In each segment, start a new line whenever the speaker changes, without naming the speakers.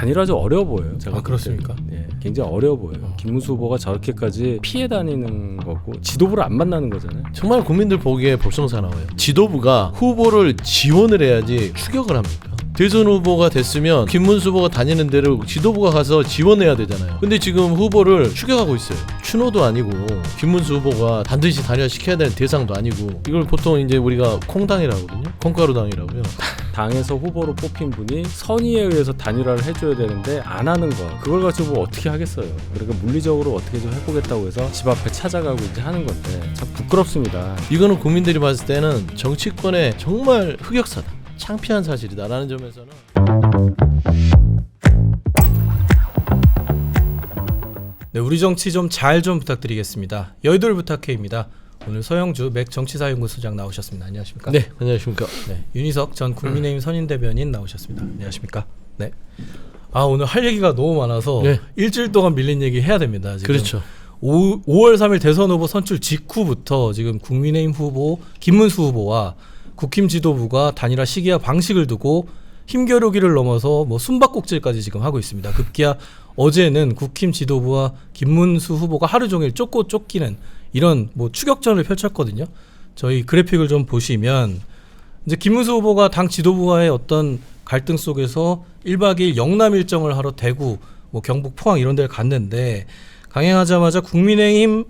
단일화 좀 어려워 보여요. 제가
아, 그렇습니까?
예, 굉장히 어려워 보여요. 김문수 후보가 저렇게까지 피해 다니는 거고 지도부를 안 만나는 거잖아요.
정말 국민들 보기에 볼썽사나워요. 지도부가 후보를 지원을 해야지 추격을 합니까? 대선 후보가 됐으면 김문수 후보가 다니는 데를 지도부가 가서 지원해야 되잖아요. 근데 지금 후보를 추격하고 있어요. 추노도 아니고 김문수 후보가 반드시 단일화 시켜야 되는 대상도 아니고 이걸 보통 이제 우리가 콩당이라고 하거든요. 콩가루당이라고요.
당에서 후보로 뽑힌 분이 선의에 의해서 단일화를 해줘야 되는데 안 하는 거 그걸 가지고 뭐 어떻게 하겠어요. 그러니까 물리적으로 어떻게 좀 해보겠다고 해서 집 앞에 찾아가고 이제 하는 건데 참 부끄럽습니다.
이거는 국민들이 봤을 때는 정치권의 정말 흑역사다. 창피한 사실이다라는 점에서는
네, 우리 정치 좀 잘 좀 부탁드리겠습니다. 여의도를 부탁해입니다. 오늘 서영주 맥 정치사연구소장 나오셨습니다. 안녕하십니까?
네 안녕하십니까.
네, 윤희석 전 국민의힘 선임 대변인 나오셨습니다. 안녕하십니까? 네. 아 오늘 할 얘기가 너무 많아서
네.
일주일 동안 밀린 얘기 해야 됩니다. 지금
그렇죠.
5, 5월 3일 대선 후보 선출 직후부터 지금 국민의힘 후보 김문수 후보와 국힘 지도부가 단일화 시기와 방식을 두고 힘겨루기를 넘어서 뭐 숨바꼭질까지 지금 하고 있습니다. 급기야 어제는 국힘 지도부와 김문수 후보가 하루 종일 쫓고 쫓기는 이런 뭐 추격전을 펼쳤거든요. 저희 그래픽을 좀 보시면 이제 김문수 후보가 당 지도부와의 어떤 갈등 속에서 1박 2일 영남 일정을 하러 대구, 뭐 경북, 포항 이런 데를 갔는데 강행하자마자 국민의힘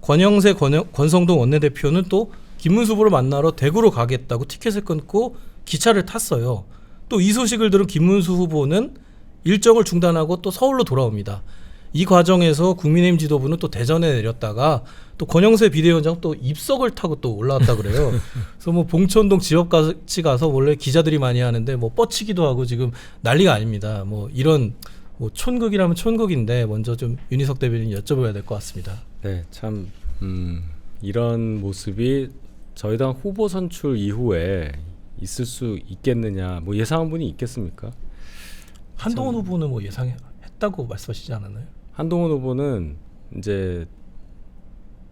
권영세 권영, 권성동 원내대표는 또 김문수 후보를 만나러 대구로 가겠다고 티켓을 끊고 기차를 탔어요. 또 이 소식을 들은 김문수 후보는 일정을 중단하고 또 서울로 돌아옵니다. 이 과정에서 국민의힘 지도부는 또 대전에 내렸다가 또 권영세 비대위원장 또 입석을 타고 또 올라왔다 그래요. 그래서 뭐 봉천동 지역까지 가서 원래 기자들이 많이 하는데 뭐 뻗치기도 하고 지금 난리가 아닙니다. 뭐 이런 뭐 촌극이라면 촌극인데 먼저 좀 윤희석 대변인 여쭤봐야 될 것 같습니다.
네, 참 음, 이런 모습이 저희 당 후보 선출 이후에 있을 수 있겠느냐, 뭐 예상한 분이 있겠습니까?
한동훈 후보는 뭐 예상했다고 말씀하시지 않았나요?
한동훈 후보는 이제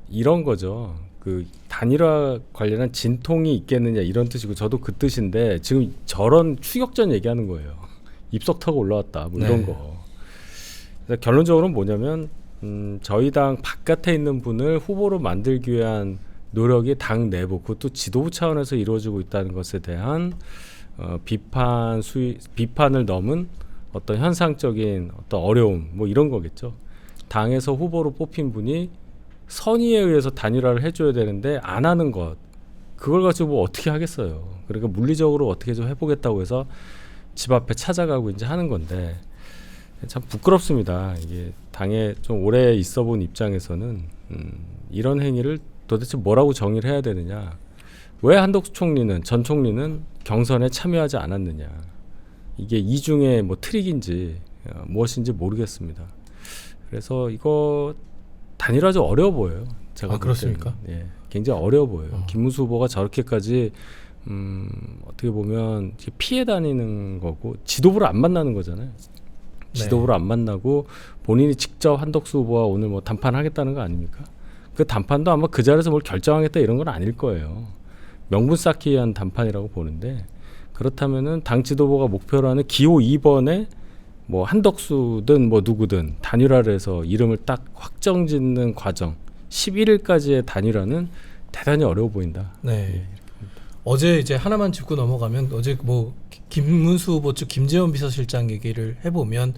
이런 거죠. 그 단일화 관련한 진통이 있겠느냐 이런 뜻이고 저도 그 뜻인데 지금 저런 추격전 얘기하는 거예요. 입석 타고 올라왔다 뭐 이런
네.
거. 그래서 결론적으로는 뭐냐면 음, 저희 당 바깥에 있는 분을 후보로 만들기 위한 노력이 당 내부 그것도 지도부 차원에서 이루어지고 있다는 것에 대한 어, 비판 수위 비판을 넘은 어떤 현상적인 어떤 어려움 뭐 이런 거겠죠. 당에서 후보로 뽑힌 분이 선의에 의해서 단일화를 해줘야 되는데 안 하는 것 그걸 가지고 뭐 어떻게 하겠어요. 그러니까 물리적으로 어떻게 좀 해보겠다고 해서 집 앞에 찾아가고 이제 하는 건데 참 부끄럽습니다. 이게 당에 좀 오래 있어본 입장에서는 음, 이런 행위를 도대체 뭐라고 정의를 해야 되느냐? 왜 한덕수 총리는 전 총리는 경선에 참여하지 않았느냐? 이게 이중의 뭐 트릭인지 어, 무엇인지 모르겠습니다. 그래서 이거 단일화 좀 어려워 보여요. 제가
아. 그렇습니까?
예, 굉장히 어려워 보여요.
어.
김문수 후보가 저렇게까지 음, 어떻게 보면 피해 다니는 거고 지도부를 안 만나는 거잖아요. 지도부를 안 만나고 본인이 직접 한덕수 후보와 오늘 뭐 담판하겠다는 거 아닙니까? 그 담판도 아마 그 자리에서 뭘 결정하겠다 이런 건 아닐 거예요. 명분 쌓기 위한 담판이라고 보는데 그렇다면은 당 지도부가 목표로 하는 기호 2번에 뭐 한덕수든 뭐 누구든 단일화를 해서 이름을 딱 확정 짓는 과정 11일까지의 단일화는 대단히 어려워 보인다.
네. 어제 이제 하나만 짚고 넘어가면 어제 뭐 기- 김문수 후보 측 김재원 비서실장 얘기를 해보면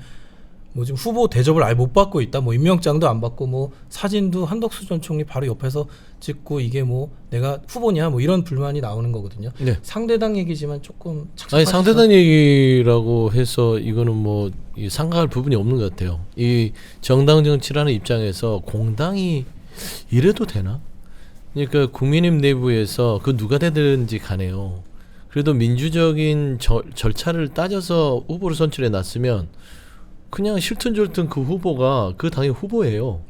뭐 지금 후보 대접을 아예 못 받고 있다. 뭐 임명장도 안 받고 뭐 사진도 한덕수 전 총리 바로 옆에서 찍고 이게 뭐 내가 후보냐 뭐 이런 불만이 나오는 거거든요.
네.
상대당 얘기지만 조금
아니? 상대당 얘기라고 해서 이거는 뭐 이 상가할 부분이 없는 것 같아요. 이 정당 정치라는 입장에서 공당이 이래도 되나? 그러니까 국민의힘 내부에서 그 누가 되든지 간에요. 그래도 민주적인 절, 절차를 따져서 후보를 선출해 놨으면 그냥 실튼졸튼 그 후보가 그 당의 후보예요.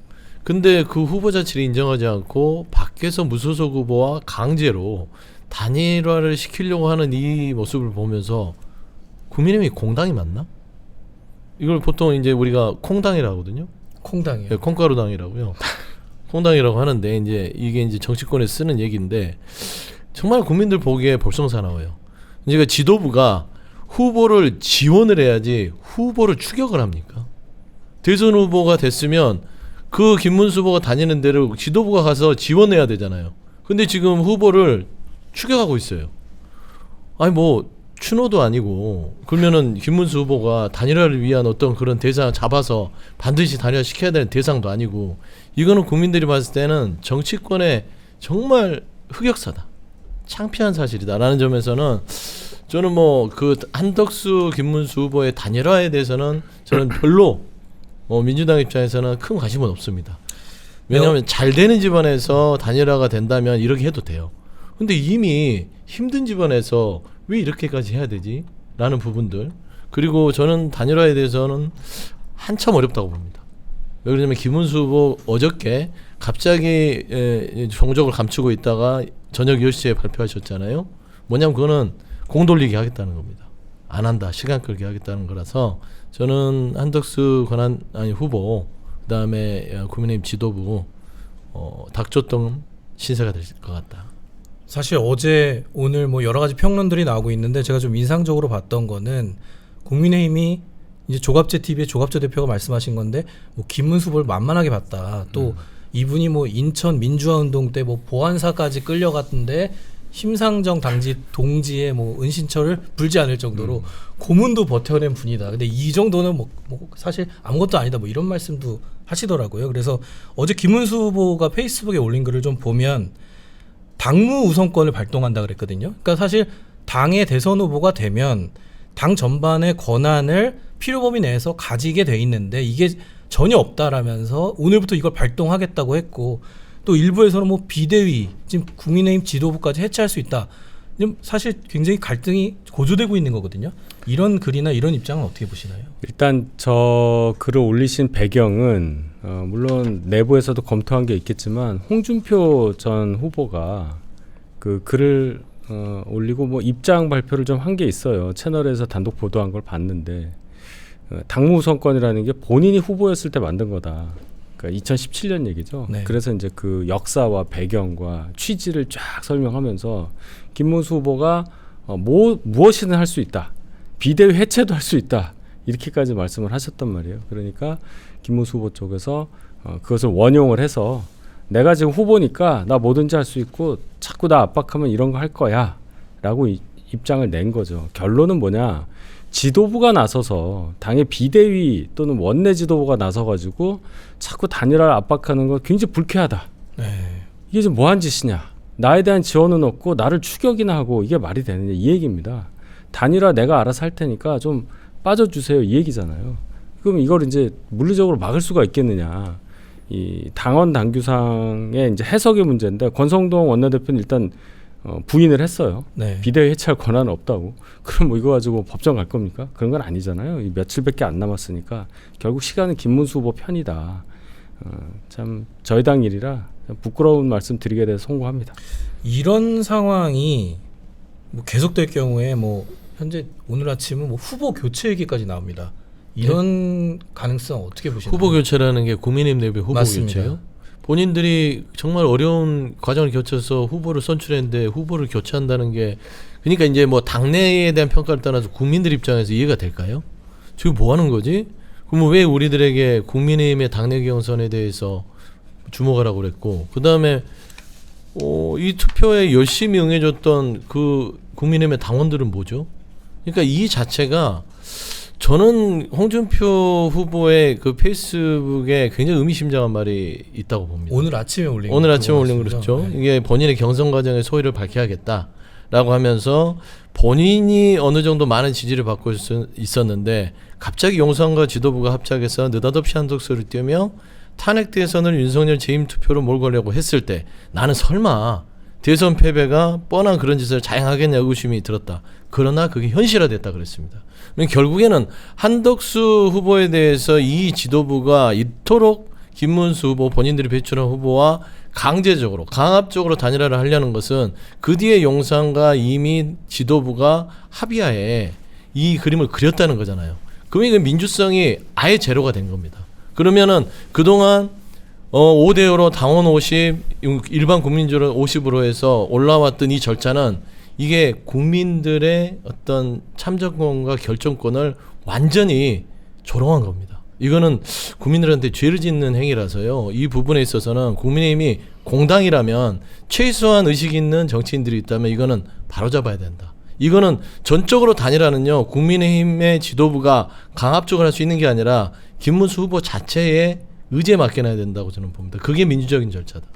근데 그 후보 자체를 인정하지 않고 밖에서 무소속 후보와 강제로 단일화를 시키려고 하는 이 모습을 보면서 국민의힘이 공당이 맞나? 이걸 보통 이제 우리가 콩당이라고 하거든요.
콩당이요.
예, 콩가루당이라고요. 콩당이라고 하는데 이제 이게 이제 정치권에 쓰는 얘기인데 정말 국민들 보기에 볼썽사나워요. 이제 그 지도부가 후보를 지원을 해야지 후보를 추격을 합니까? 대선 후보가 됐으면 그 김문수 후보가 다니는 데를 지도부가 가서 지원해야 되잖아요. 근데 지금 후보를 추격하고 있어요. 아니 뭐 추노도 아니고 그러면은 김문수 후보가 단일화를 위한 어떤 그런 대상 잡아서 반드시 단일화 시켜야 되는 대상도 아니고 이거는 국민들이 봤을 때는 정치권의 정말 흑역사다. 창피한 사실이다라는 점에서는 저는 뭐 그 한덕수 김문수 후보의 단일화에 대해서는 저는 별로 어, 민주당 입장에서는 큰 관심은 없습니다. 왜냐하면 잘 되는 집안에서 단일화가 된다면 이렇게 해도 돼요. 근데 이미 힘든 집안에서 왜 이렇게까지 해야 되지? 라는 부분들. 그리고 저는 단일화에 대해서는 한참 어렵다고 봅니다. 왜 그러냐면 김문수 후보 어저께 갑자기 에, 종족을 감추고 있다가 저녁 10시에 발표하셨잖아요. 뭐냐면 그거는 공 돌리기 하겠다는 겁니다. 안 한다. 시간 끌기 하겠다는 거라서 저는 한덕수 권한 아니 후보 그다음에 어, 국민의힘 지도부 어, 닥쳤던 신세가 될 것 같다.
사실 어제 오늘 뭐 여러 가지 평론들이 나오고 있는데 제가 좀 인상적으로 봤던 거는 국민의힘이 이제 조갑재 TV의 조갑재 대표가 말씀하신 건데 뭐 김문수 후보를 만만하게 봤다. 또 이분이 뭐 인천 민주화 운동 때 뭐 보안사까지 끌려갔는데 심상정 당지 동지의 뭐 은신처를 불지 않을 정도로 고문도 버텨낸 분이다. 근데 이 정도는 뭐, 뭐 사실 아무것도 아니다. 뭐 이런 말씀도 하시더라고요. 그래서 어제 김문수 후보가 페이스북에 올린 글을 좀 보면 당무 우선권을 발동한다 그랬거든요. 그러니까 사실 당의 대선 후보가 되면 당 전반의 권한을 필요 범위 내에서 가지게 돼 있는데 이게 전혀 없다라면서 오늘부터 이걸 발동하겠다고 했고 또 일부에서는 뭐 비대위 지금 국민의힘 지도부까지 해체할 수 있다. 지금 사실 굉장히 갈등이 고조되고 있는 거거든요. 이런 글이나 이런 입장은 어떻게 보시나요?
일단 저 글을 올리신 배경은 어, 물론 내부에서도 검토한 게 있겠지만 홍준표 전 후보가 그 글을 어, 올리고 뭐 입장 발표를 좀 한 게 있어요. 채널에서 단독 보도한 걸 봤는데 어, 당무 우선권이라는 게 본인이 후보였을 때 만든 거다. 그러니까 2017년 얘기죠.
네.
그래서 이제 그 역사와 배경과 취지를 쫙 설명하면서 김문수 후보가 어, 뭐 무엇이든 할 수 있다. 비대위 해체도 할 수 있다. 이렇게까지 말씀을 하셨단 말이에요. 그러니까 김문수 후보 쪽에서 어, 그것을 원용을 해서 내가 지금 후보니까 나 뭐든지 할 수 있고 자꾸 나 압박하면 이런 거 할 거야 라고 이- 입장을 낸 거죠. 결론은 뭐냐? 지도부가 나서서 당의 비대위 또는 원내 지도부가 나서 가지고 자꾸 단일화를 압박하는 거 굉장히 불쾌하다.
네.
이게 지금 뭐한 짓이냐? 나에 대한 지원은 없고 나를 추격이나 하고 이게 말이 되느냐 이 얘기입니다. 단일화 내가 알아서 할 테니까 좀 빠져주세요 이 얘기잖아요. 그럼 이걸 이제 물리적으로 막을 수가 있겠느냐? 이 당원 당규상의 이제 해석의 문제인데 권성동 원내대표는 일단 어, 부인을 했어요.
네.
비대위 해체할 권한은 없다고. 그럼 뭐 이거 가지고 법정 갈 겁니까? 그런 건 아니잖아요. 이 며칠밖에 안 남았으니까 결국 시간은 김문수 후보 편이다. 어, 참 저희 당 일이라 참 부끄러운 말씀 드리게 돼서 송구합니다.
이런 상황이 뭐 계속될 경우에 뭐 현재 오늘 아침은 뭐 후보 교체 얘기까지 나옵니다. 이런 가능성 어떻게 보시나요?
후보 교체라는 게 국민의힘 내부의 후보
맞습니다.
교체요? 본인들이 정말 어려운 과정을 거쳐서 후보를 선출했는데 후보를 교체한다는 게 그러니까 이제 뭐 당내에 대한 평가를 떠나서 국민들 입장에서 이해가 될까요? 지금 뭐 하는 거지? 그러면 왜 우리들에게 국민의힘의 당내 경선에 대해서 주목하라고 그랬고 그 다음에 어, 이 투표에 열심히 응해줬던 그 국민의힘의 당원들은 뭐죠? 그러니까 이 자체가 저는 홍준표 후보의 그 페이스북에 굉장히 의미심장한 말이 있다고 봅니다.
오늘 아침에 올린
오늘 아침에 올린? 그렇죠.
네.
이게 본인의 경선 과정의 소위를 밝혀야겠다 라고 하면서 본인이 어느 정도 많은 지지를 받고 있- 있었는데 갑자기 용산과 지도부가 합작해서 느닷없이 한독수를 띄우며 탄핵 대선을 윤석열 재임 투표로 몰거려고 했을 때 나는 설마 대선 패배가 뻔한 그런 짓을 자행하겠냐 의구심이 들었다. 그러나 그게 현실화됐다 그랬습니다. 그러니까 결국에는 한덕수 후보에 대해서 이 지도부가 이토록 김문수 후보 본인들이 배출한 후보와 강제적으로 강압적으로 단일화를 하려는 것은 그 뒤에 용산과 이미 지도부가 합의하에 이 그림을 그렸다는 거잖아요. 그러면 이건 민주성이 아예 제로가 된 겁니다. 그러면은 그동안 어 5대 5로 당원 50 일반 국민주로 50으로 해서 올라왔던 이 절차는 이게 국민들의 어떤 참정권과 결정권을 완전히 조롱한 겁니다. 이거는 국민들한테 죄를 짓는 행위라서요. 이 부분에 있어서는 국민의힘이 공당이라면 최소한 의식 있는 정치인들이 있다면 이거는 바로잡아야 된다. 이거는 전적으로 단일화는요. 국민의힘의 지도부가 강압적으로 할 수 있는 게 아니라 김문수 후보 자체의 의지에 맡겨놔야 된다고 저는 봅니다. 그게 민주적인 절차다.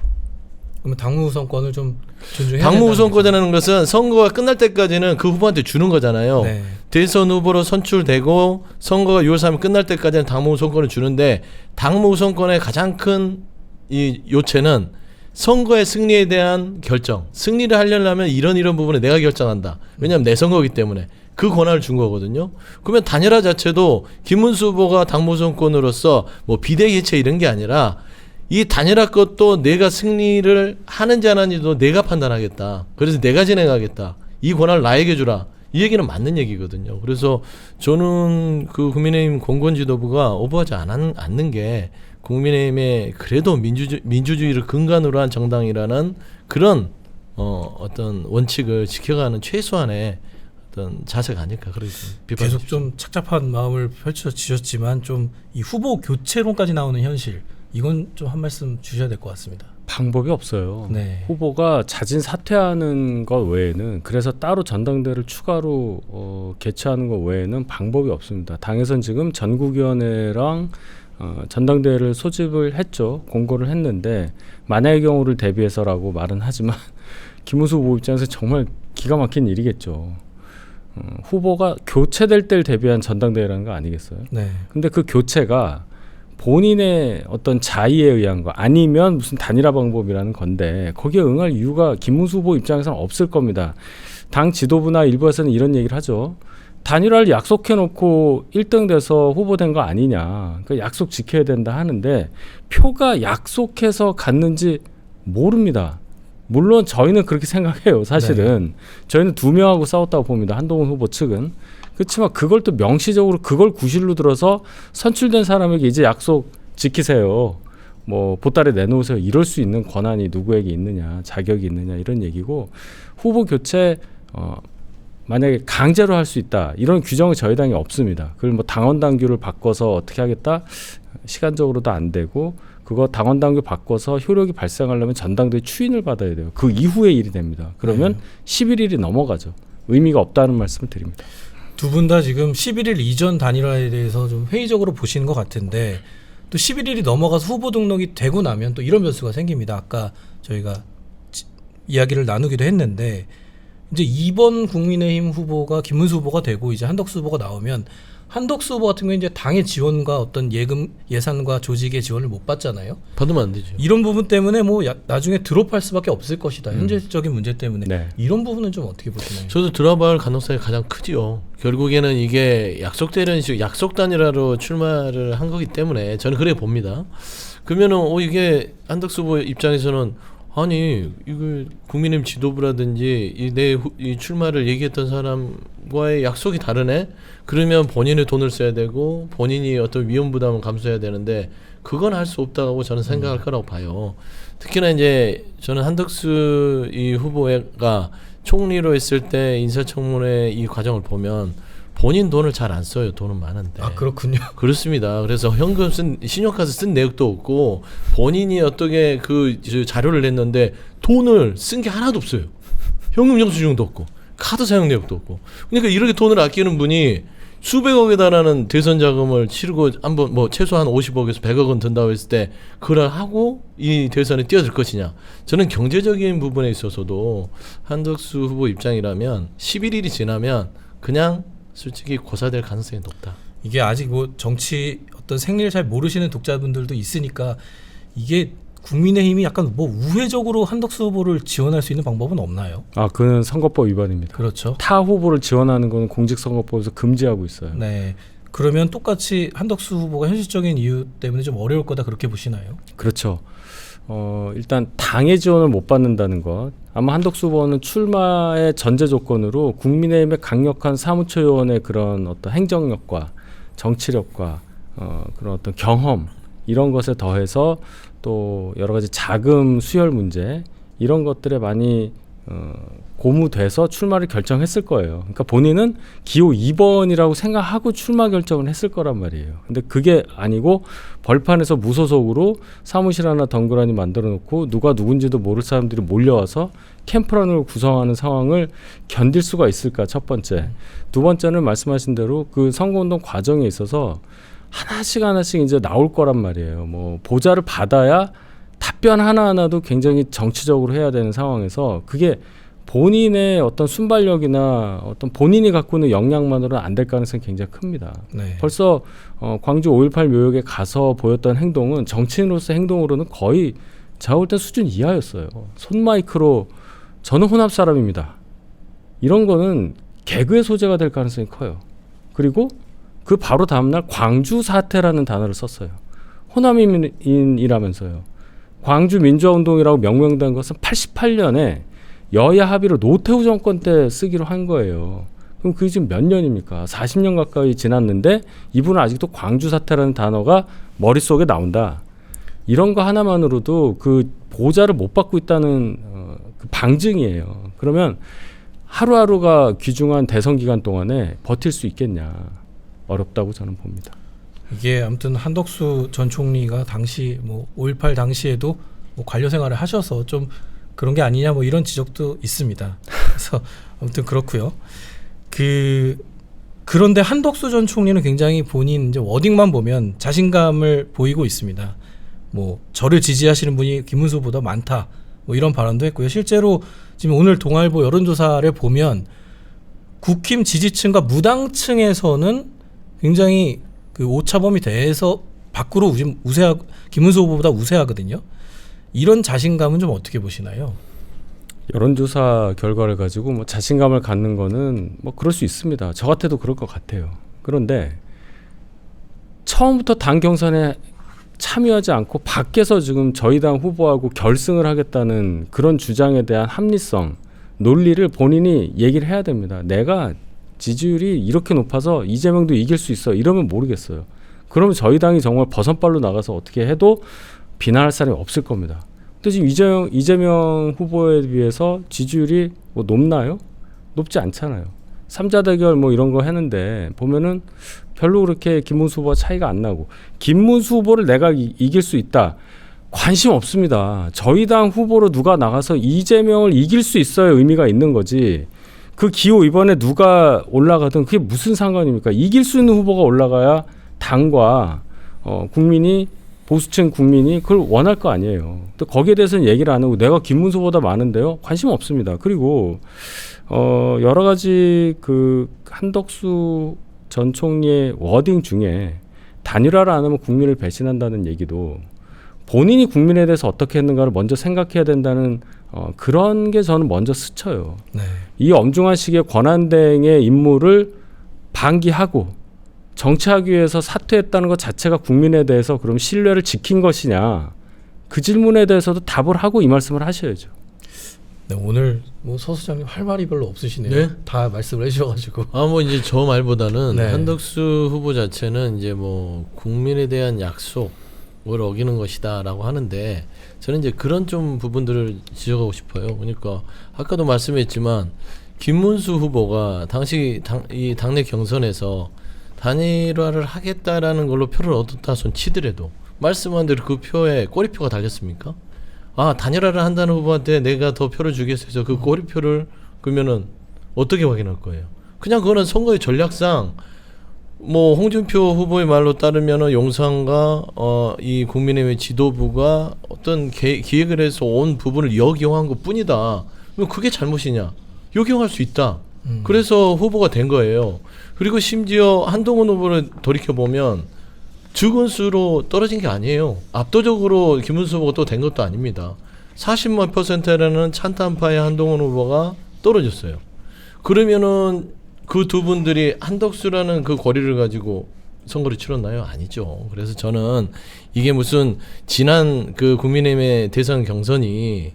그러면 당무 우선권을 좀 존중해야
당무 우선권이라는 것은 선거가 끝날 때까지는 그 후보한테 주는 거잖아요.
네.
대선 후보로 선출되고 선거가 6월 3일 끝날 때까지는 당무 우선권을 주는데 당무 우선권의 가장 큰 이 요체는 선거의 승리에 대한 결정. 승리를 하려면 이런 이런 부분에 내가 결정한다. 왜냐하면 내 선거이기 때문에 그 권한을 준 거거든요. 그러면 단일화 자체도 김문수 후보가 당무 우선권으로서 뭐 비대 개최 이런 게 아니라 이 단일화 것도 내가 승리를 하는지 안 하는지도 내가 판단하겠다. 그래서 내가 진행하겠다. 이 권한을 나에게 주라. 이 얘기는 맞는 얘기거든요. 그래서 저는 그 국민의힘 공권 지도부가 오버하지 않, 않는 게 국민의힘의 그래도 민주주, 민주주의를 근간으로 한 정당이라는 그런 어, 어떤 원칙을 지켜가는 최소한의 어떤 자세가 아닐까 그렇게.
계속 좀 착잡한 마음을 펼쳐 지셨지만 좀 이 후보 교체론까지 나오는 현실 이건 좀 한 말씀 주셔야 될 것 같습니다.
방법이 없어요.
네.
후보가 자진 사퇴하는 것 외에는 그래서 따로 전당대를 추가로 어, 개최하는 것 외에는 방법이 없습니다. 당에선 지금 전국위원회랑 어, 전당대회를 소집을 했죠. 공고를 했는데 만약의 경우를 대비해서라고 말은 하지만 김우수 후보 입장에서 정말 기가 막힌 일이겠죠. 어, 후보가 교체될 때를 대비한 전당대회라는 거 아니겠어요?
네.
근데 그 교체가 본인의 어떤 자의에 의한 거 아니면 무슨 단일화 방법이라는 건데 거기에 응할 이유가 김문수 후보 입장에서는 없을 겁니다. 당 지도부나 일부에서는 이런 얘기를 하죠. 단일화를 약속해 놓고 1등 돼서 후보된 거 아니냐. 그 약속 지켜야 된다 하는데 표가 약속해서 갔는지 모릅니다. 물론 저희는 그렇게 생각해요. 사실은 저희는 두 명하고 싸웠다고 봅니다. 한동훈 후보 측은 그렇지만 그걸 또 명시적으로 그걸 구실로 들어서 선출된 사람에게 이제 약속 지키세요. 뭐 보따리 내놓으세요. 이럴 수 있는 권한이 누구에게 있느냐, 자격이 있느냐 이런 얘기고 후보 교체 어 만약에 강제로 할 수 있다 이런 규정은 저희 당이 없습니다. 그걸 뭐 당원 당규를 바꿔서 어떻게 하겠다 시간적으로도 안 되고 그거 당원 당규 바꿔서 효력이 발생하려면 전당대회 추인을 받아야 돼요. 그 이후의 일이 됩니다. 그러면 11일이 넘어가죠. 의미가 없다는 말씀을 드립니다.
두 분 다 지금 11일 이전 단일화에 대해서 좀 회의적으로 보시는 것 같은데 또 11일이 넘어가서 후보 등록이 되고 나면 또 이런 변수가 생깁니다. 아까 저희가 지- 이야기를 나누기도 했는데 이제 이번 국민의힘 후보가 김문수 후보가 되고 이제 한덕수 후보가 나오면 한덕수 후보 같은 경우에 이제 당의 지원과 어떤 예금 예산과 조직의 지원을 못 받잖아요.
받으면 안 되죠.
이런 부분 때문에 뭐 야- 나중에 드롭할 수밖에 없을 것이다. 현실적인 문제 때문에
네.
이런 부분은 좀 어떻게 보시나요?
저도 드랍할 가능성이 가장 크지요. 결국에는 이게 약속되는 식 약속 단일화로 출마를 한 거기 때문에 저는 그래 봅니다. 그러면은 어 이게 한덕수 후보 입장에서는 아니 이거 국민의힘 지도부라든지 이내 이 출마를 얘기했던 사람과의 약속이 다르네. 그러면 본인의 돈을 써야 되고 본인이 어떤 위험 부담을 감수해야 되는데 그건 할 수 없다고 저는 생각할 거라고 봐요. 특히나 이제 저는 한덕수 이 후보가 총리로 있을 때 인사청문회 이 과정을 보면 본인 돈을 잘 안 써요. 돈은 많은데.
아 그렇군요.
그렇습니다. 그래서 현금 쓴 신용카드 쓴 내역도 없고 본인이 어떻게 그저 자료를 냈는데 돈을 쓴 게 하나도 없어요. 현금 영수증도 없고 카드 사용 내역도 없고. 그러니까 이렇게 돈을 아끼는 분이 수백억에 달하는 대선 자금을 치르고 한번 뭐 최소한 50억에서 100억 원 든다고 했을 때 그걸 하고 이 대선에 뛰어들 것이냐. 저는 경제적인 부분에 있어서도 한덕수 후보 입장이라면 11일이 지나면 그냥 솔직히 고사될 가능성이 높다.
이게 아직 뭐 정치 어떤 생리를 잘 모르시는 독자분들도 있으니까 이게 국민의힘이 약간 뭐 우회적으로 한덕수 후보를 지원할 수 있는 방법은 없나요?
아, 그는 선거법 위반입니다.
그렇죠.
타 후보를 지원하는 거는 공직선거법에서 금지하고 있어요.
네. 그러면 똑같이 한덕수 후보가 현실적인 이유 때문에 좀 어려울 거다 그렇게 보시나요?
그렇죠. 어, 일단 당의 지원을 못 받는다는 것. 아마 한덕수 후보는 출마의 전제 조건으로 국민의힘의 강력한 사무처 요원의 그런 어떤 행정력과 정치력과 어, 그런 어떤 경험 이런 것에 더해서 또 여러 가지 자금 수혈 문제 이런 것들에 많이 어, 고무돼서 출마를 결정했을 거예요. 그러니까 본인은 기호 2번이라고 생각하고 출마 결정을 했을 거란 말이에요. 근데 그게 아니고 벌판에서 무소속으로 사무실 하나 덩그러니 만들어 놓고 누가 누군지도 모를 사람들이 몰려와서 캠프런을 구성하는 상황을 견딜 수가 있을까 첫 번째. 두 번째는 말씀하신 대로 그 선거운동 과정에 있어서 하나씩 하나씩 이제 나올 거란 말이에요. 뭐 보좌를 받아야 답변 하나하나도 굉장히 정치적으로 해야 되는 상황에서 그게 본인의 어떤 순발력이나 어떤 본인이 갖고 있는 역량만으로는 안 될 가능성이 굉장히 큽니다.
네.
벌써 어, 광주 5.18 묘역에 가서 보였던 행동은 정치인으로서 행동으로는 거의 제가 볼때 수준 이하였어요. 손 마이크로 저는 호남 사람입니다. 이런 거는 개그의 소재가 될 가능성이 커요. 그리고 그 바로 다음날 광주 사태라는 단어를 썼어요. 호남인이라면서요. 광주 민주화운동이라고 명명된 것은 88년에 여야 합의로 노태우 정권 때 쓰기로 한 거예요. 그럼 그게 지금 몇 년입니까? 40년 가까이 지났는데 이분은 아직도 광주 사태라는 단어가 머릿속에 나온다. 이런 거 하나만으로도 그 보좌를 못 받고 있다는 어, 그 방증이에요. 그러면 하루하루가 귀중한 대선 기간 동안에 버틸 수 있겠냐? 어렵다고 저는 봅니다.
이게 아무튼 한덕수 전 총리가 당시 뭐 5.18 당시에도 뭐 관료 생활을 하셔서 좀 그런 게 아니냐 뭐 이런 지적도 있습니다. 그래서 아무튼 그렇고요. 그 그런데 한덕수 전 총리는 굉장히 본인 이제 워딩만 보면 자신감을 보이고 있습니다. 뭐 저를 지지하시는 분이 김문수보다 많다. 뭐 이런 발언도 했고요. 실제로 지금 오늘 동아일보 여론조사를 보면 국힘 지지층과 무당층에서는 굉장히 그 오차범위 대해서 밖으로 지금 우세하 김문수 후보보다 우세하거든요. 이런 자신감은 좀 어떻게 보시나요?
여론조사 결과를 가지고 뭐 자신감을 갖는 거는 뭐 그럴 수 있습니다. 저 같아도 그럴 것 같아요. 그런데 처음부터 당 경선에 참여하지 않고 밖에서 지금 저희 당 후보하고 결승을 하겠다는 그런 주장에 대한 합리성, 논리를 본인이 얘기를 해야 됩니다. 내가 지지율이 이렇게 높아서 이재명도 이길 수 있어. 이러면 모르겠어요. 그러면 저희 당이 정말 버선발로 나가서 어떻게 해도 비난할 사람이 없을 겁니다. 근데 지금 이재명, 이재명 후보에 비해서 지지율이 뭐 높나요? 높지 않잖아요. 삼자 대결 뭐 이런 거 했는데 보면은 별로 그렇게 김문수 후보와 차이가 안 나고 김문수 후보를 내가 이, 이길 수 있다. 관심 없습니다. 저희 당 후보로 누가 나가서 이재명을 이길 수 있어야 의미가 있는 거지. 그 기호 이번에 누가 올라가든 그게 무슨 상관입니까? 이길 수 있는 후보가 올라가야 당과 어, 국민이 보수층 국민이 그걸 원할 거 아니에요. 또 거기에 대해서는 얘기를 안 하고 내가 김문수보다 많은데요. 관심 없습니다. 그리고 어, 여러 가지 그 한덕수 전 총리의 워딩 중에 단일화를 안 하면 국민을 배신한다는 얘기도 본인이 국민에 대해서 어떻게 했는가를 먼저 생각해야 된다는 어, 그런 게 저는 먼저 스쳐요.
네.
이 엄중한 시기에 권한대행의 임무를 방기하고 정치하기 위해서 사퇴했다는 것 자체가 국민에 대해서 그럼 신뢰를 지킨 것이냐 그 질문에 대해서도 답을 하고 이 말씀을 하셔야죠.
네, 오늘 뭐 서수장님 할 말이 별로 없으시네요.
네?
다 말씀을 해주셔가지고.
아 뭐 이제 저 말보다는
네.
한덕수 후보 자체는 이제 뭐 국민에 대한 약속 을 어기는 것이다라고 하는데 저는 이제 그런 좀 부분들을 지적하고 싶어요. 그러니까 아까도 말씀했지만 김문수 후보가 당시 당, 이 당내 경선에서 단일화를 하겠다라는 걸로 표를 얻었다 손 치더라도 말씀한 대로 그 표에 꼬리표가 달렸습니까? 아 단일화를 한다는 후보한테 내가 더 표를 주겠어 해서 그 꼬리표를 그러면은 어떻게 확인할 거예요? 그냥 그거는 선거의 전략상 뭐 홍준표 후보의 말로 따르면은 용산과 어 이 국민의힘 지도부가 어떤 개, 기획을 해서 온 부분을 역이용한 것 뿐이다. 그럼 그게 잘못이냐? 역이용할 수 있다.
음.
그래서 후보가 된 거예요. 그리고 심지어 한동훈 후보를 돌이켜 보면 죽은 수로 떨어진 게 아니에요. 압도적으로 김문수 후보가 또 된 것도 아닙니다. 40만 퍼센트라는 찬탄파의 한동훈 후보가 떨어졌어요. 그러면은 그 두 분들이 한덕수라는 그 거리를 가지고 선거를 치렀나요? 아니죠. 그래서 저는 이게 무슨 지난 그 국민의힘의 대선 경선이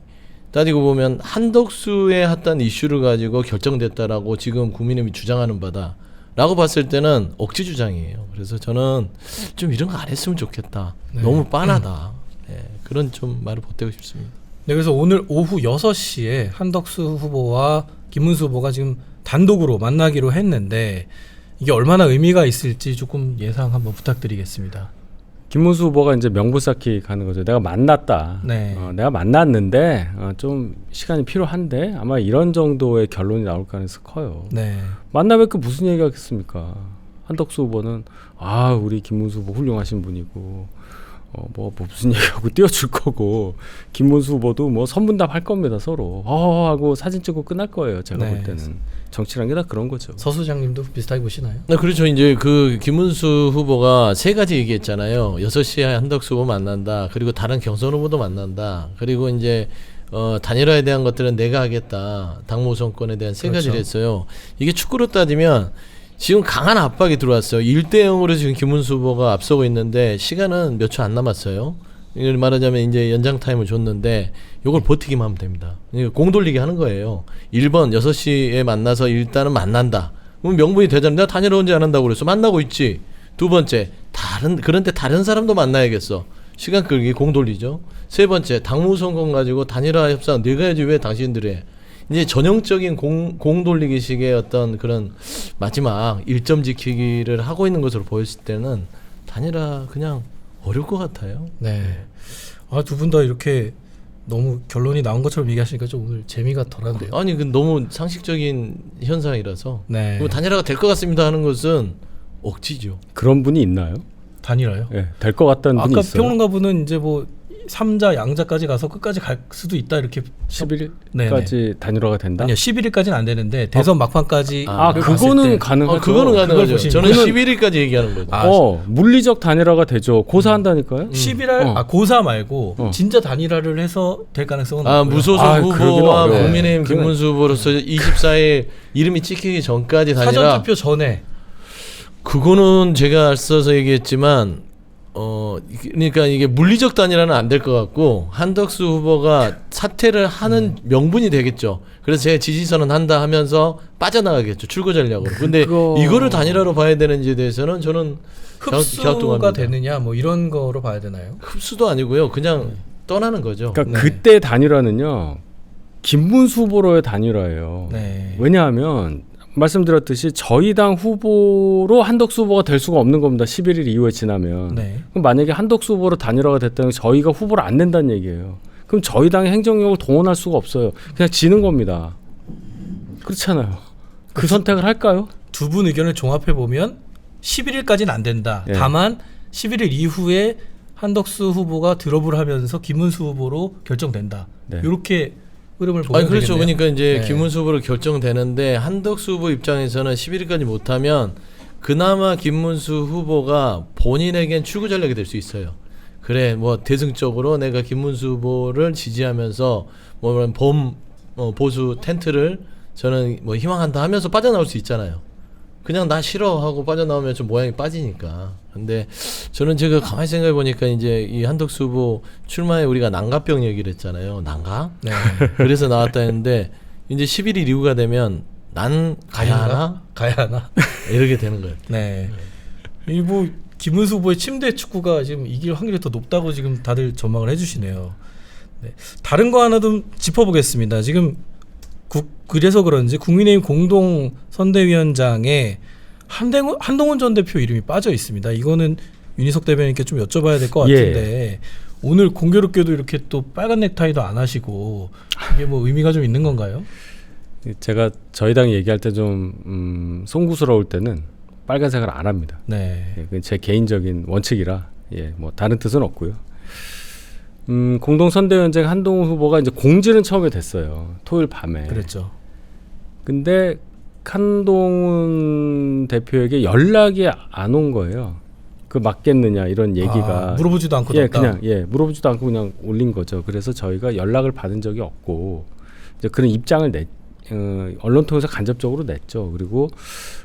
따지고 보면 한덕수의 핫한 이슈를 가지고 결정됐다라고 지금 국민의힘이 주장하는 바다. 라고 봤을 때는 억지 주장이에요. 그래서 저는 좀 이런 거 안 했으면 좋겠다.
네.
너무 빤하다. 예, 그런 좀 말을 보태고 싶습니다.
네, 그래서 오늘 오후 6시에 한덕수 후보와 김문수 후보가 지금 단독으로 만나기로 했는데 이게 얼마나 의미가 있을지 조금 예상 한번 부탁드리겠습니다.
김문수 후보가 이제 명분 쌓기 가는 거죠. 내가 만났다.
네.
어, 내가 만났는데 어, 좀 시간이 필요한데 아마 이런 정도의 결론이 나올 가능성이 커요.
네.
만나면 그 무슨 얘기가 있겠습니까? 한덕수 후보는 아 우리 김문수 후보 훌륭하신 분이고 어, 뭐, 뭐 무슨 얘기하고 띄워줄 거고 김문수 후보도 뭐 선분답 할 겁니다 서로 어 하고 사진 찍고 끝날 거예요 제가
네.
볼 때는 정치란 게 다 그런 거죠.
서 소장님도 비슷하게 보시나요?
네, 그렇죠. 이제 그 김문수 후보가 세 가지 얘기했잖아요. 6시에 한덕수 후보 만난다. 그리고 다른 경선 후보도 만난다. 그리고 이제 어, 단일화에 대한 것들은 내가 하겠다. 당무 정권에 대한 세 가지를
그렇죠.
했어요. 이게 축구로 따지면 지금 강한 압박이 들어왔어요. 1대 0으로 지금 김문수 후보가 앞서고 있는데 시간은 몇 초 안 남았어요. 이걸 말하자면 이제 연장 타임을 줬는데 요걸 버티기만 하면 됩니다. 공 돌리기 하는 거예요. 1번 6시에 만나서 일단은 만난다. 그럼 명분이 되잖아. 내가 단일화 언제 안 한다고 그랬어. 만나고 있지. 두 번째 다른 그런데 다른 사람도 만나야겠어. 시간 끌기 공 돌리죠. 세 번째 당무 선거 가지고 단일화 협상 네가 해야지 왜 당신들이 해. 이제 전형적인 공, 공 돌리기식의 어떤 그런 마지막 일점 지키기를 하고 있는 것으로 보였을 때는 단일화 그냥 어려울 것 같아요.
네. 아, 두 분 다 이렇게 너무 결론이 나온 것처럼 얘기하시니까 좀 오늘 재미가 덜한데요.
아니 그 너무 상식적인 현상이라서
네.
뭐 단일화가 될 것 같습니다 하는 것은 억지죠.
그런 분이 있나요?
단일화요?
예, 될 것 같다는 분이
아까
있어요.
평론가 분은 이제 뭐 삼자 양자까지 가서 끝까지 갈 수도 있다 이렇게
11일까지 단일화가 된다.
아니요 11일까지는 안 되는데 대선 막판까지
아,
봤을
그거는
때
가능하죠.
어, 그거는 가능하죠. 저는
그거는-
11일까지 얘기하는 거죠.
아,
어, 물리적 단일화가 되죠. 고사 한다니까요.
11월
어.
아 고사 말고
어.
진짜 단일화를 해서 될 가능성은
아. 무소속
아,
후보와
어려워요.
국민의힘 김문수 후보로서 24일 이름이 찍히기 전까지 단일화
사전 투표 전에
그거는 제가 앞서서 얘기했지만 어 그러니까 이게 물리적 단일화는 안 될 것 같고 한덕수 후보가 사퇴를 하는 명분이 되겠죠. 그래서 제가 지지선언 한다 하면서 빠져나가겠죠. 출구 전략으로. 근데
그거-
이거를 단일화로 봐야 되는지에 대해서는 저는 겨-
흡수가
갸우뚱합니다.
되느냐 뭐 이런 거로 봐야 되나요?
흡수도 아니고요. 그냥 떠나는 거죠.
그러니까
네.
그때 단일화는요. 김문수 후보로의 단일화예요.
네.
왜냐하면 말씀드렸듯이 저희 당 후보로 한덕수 후보가 될 수가 없는 겁니다. 11일 이후에 지나면.
네.
그럼 만약에 한덕수 후보로 단일화가 됐다면 저희가 후보를 안 낸다는 얘기예요. 그럼 저희 당의 행정력을 동원할 수가 없어요. 그냥 지는 겁니다. 그렇잖아요. 그 선택을 할까요?
두 분 의견을 종합해 보면 11일까지는 안 된다.
예.
다만 11일 이후에 한덕수 후보가 드롭을 하면서 김문수 후보로 결정된다.
네.
이렇게 흐름을 보면
아니 그렇죠.
되겠네요.
그러니까 이제
네.
김문수 후보로 결정되는데 한덕수 후보 입장에서는 11일까지 못하면 그나마 김문수 후보가 본인에겐 출구 전략이 될 수 있어요. 그래 뭐 대승적으로 내가 김문수 후보를 지지하면서 뭐범 어, 보수 텐트를 저는 뭐 희망한다 하면서 빠져나올 수 있잖아요. 그냥 나 싫어 하고 빠져나오면 좀 모양이 빠지니까. 근데 저는 제가 가만히 생각해 보니까 이제 이 한덕수 후보 출마에 우리가 난가병 얘기를 했잖아요. 난가?
네.
그래서 나왔다 했는데 이제 11일 이후가 되면 난 가야 하나
가야 하나?
이렇게 되는 거예요.
네. 이뭐 김문수 후보의 침대 축구가 지금 이길 확률이 더 높다고 지금 다들 전망을 해주시네요. 네. 다른 거 하나 좀 짚어보겠습니다. 지금 국, 그래서 그런지 국민의힘 공동 선대위원장에 한동훈, 한동훈 전 대표 이름이 빠져 있습니다. 이거는 윤희석 대변인께 좀 여쭤봐야 될것
예.
같은데 오늘 공교롭게도 이렇게 또 빨간 넥타이도 안 하시고 이게 뭐 의미가 좀 있는 건가요?
제가 저희 당 얘기할 때좀 음, 송구스러울 때는 빨간색을 안 합니다.
네.
예, 그건 제 개인적인 원칙이라 예, 뭐 다른 뜻은 없고요. 음, 공동 선대위원장 한동훈 후보가 이제 공지는 처음에 됐어요. 토요일 밤에.
그랬죠.
근데 한동훈 대표에게 연락이 안 온 거예요. 그 맞겠느냐 이런 얘기가
아, 물어보지도 않고
예. 그냥 예, 물어보지도 않고 그냥 올린 거죠. 그래서 저희가 연락을 받은 적이 없고 이제 그런 입장을 냈 어, 언론 통해서 간접적으로 냈죠. 그리고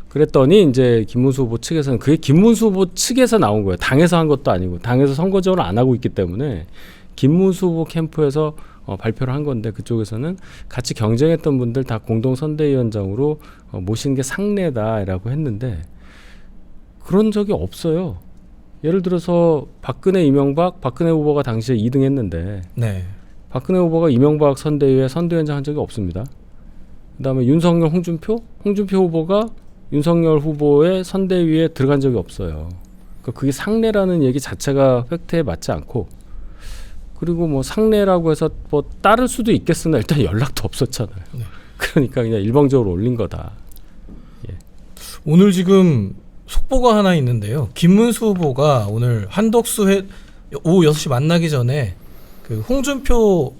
그랬더니 이제 김문수 후보 측에서는 그게 김문수 후보 측에서 나온 거예요. 당에서 한 것도 아니고 당에서 선거적으로 안 하고 있기 때문에 김문수 후보 캠프에서 어, 발표를 한 건데 그쪽에서는 같이 경쟁했던 분들 다 공동 선대위원장으로 어, 모시는 게 상례다라고 했는데 그런 적이 없어요. 예를 들어서 박근혜, 이명박, 박근혜 후보가 당시에 2등 했는데
네.
박근혜 후보가 이명박 선대위에 선대위원장 한 적이 없습니다. 그다음에 윤석열, 홍준표, 홍준표 후보가 윤석열 후보의 선대위에 들어간 적이 없어요. 그러니까 그게 상례라는 얘기 자체가 팩트에 맞지 않고 그리고 뭐 상례라고 해서 뭐 따를 수도 있겠으나 일단 연락도 없었잖아요.
네.
그러니까 그냥 일방적으로 올린 거다.
오늘 지금 속보가 하나 있는데요. 김문수 후보가 오늘 한덕수 회 오후 6시 만나기 전에 그 홍준표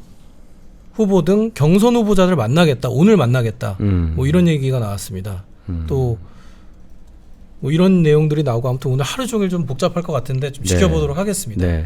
후보 등 경선 후보자들 만나겠다. 오늘 만나겠다.
음.
뭐 이런 얘기가 나왔습니다.
음.
또뭐 이런 내용들이 나오고 아무튼 오늘 하루 종일 좀 복잡할 것 같은데 좀
네.
지켜보도록 하겠습니다.
네.